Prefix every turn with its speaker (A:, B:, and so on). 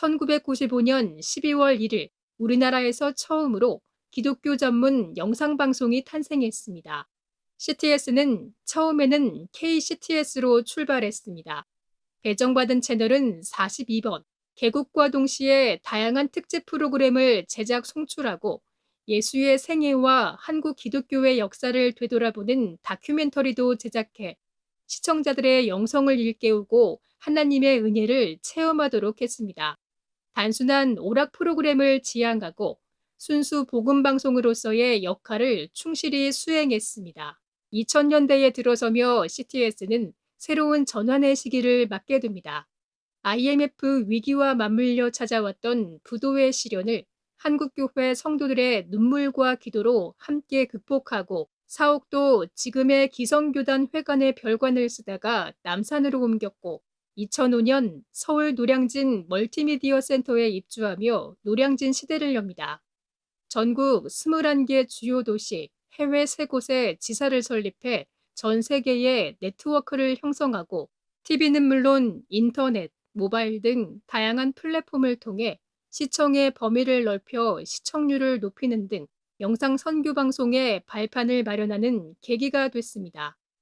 A: 1995년 12월 1일 우리나라에서 처음으로 기독교 전문 영상방송이 탄생했습니다. CTS는 처음에는 KCTS로 출발했습니다. 배정받은 채널은 42번, 개국과 동시에 다양한 특집 프로그램을 제작 송출하고 예수의 생애와 한국 기독교의 역사를 되돌아보는 다큐멘터리도 제작해 시청자들의 영성을 일깨우고 하나님의 은혜를 체험하도록 했습니다. 단순한 오락 프로그램을 지향하고 순수 복음 방송으로서의 역할을 충실히 수행했습니다. 2000년대에 들어서며 CTS는 새로운 전환의 시기를 맞게 됩니다. IMF 위기와 맞물려 찾아왔던 부도의 시련을 한국교회 성도들의 눈물과 기도로 함께 극복하고 사옥도 지금의 기성교단 회관의 별관을 쓰다가 남산으로 옮겼고 2005년 서울 노량진 멀티미디어 센터에 입주하며 노량진 시대를 엽니다. 전국 21개 주요 도시, 해외 3곳에 지사를 설립해 전 세계의 네트워크를 형성하고 TV는 물론 인터넷, 모바일 등 다양한 플랫폼을 통해 시청의 범위를 넓혀 시청률을 높이는 등 영상 선교 방송의 발판을 마련하는 계기가 됐습니다.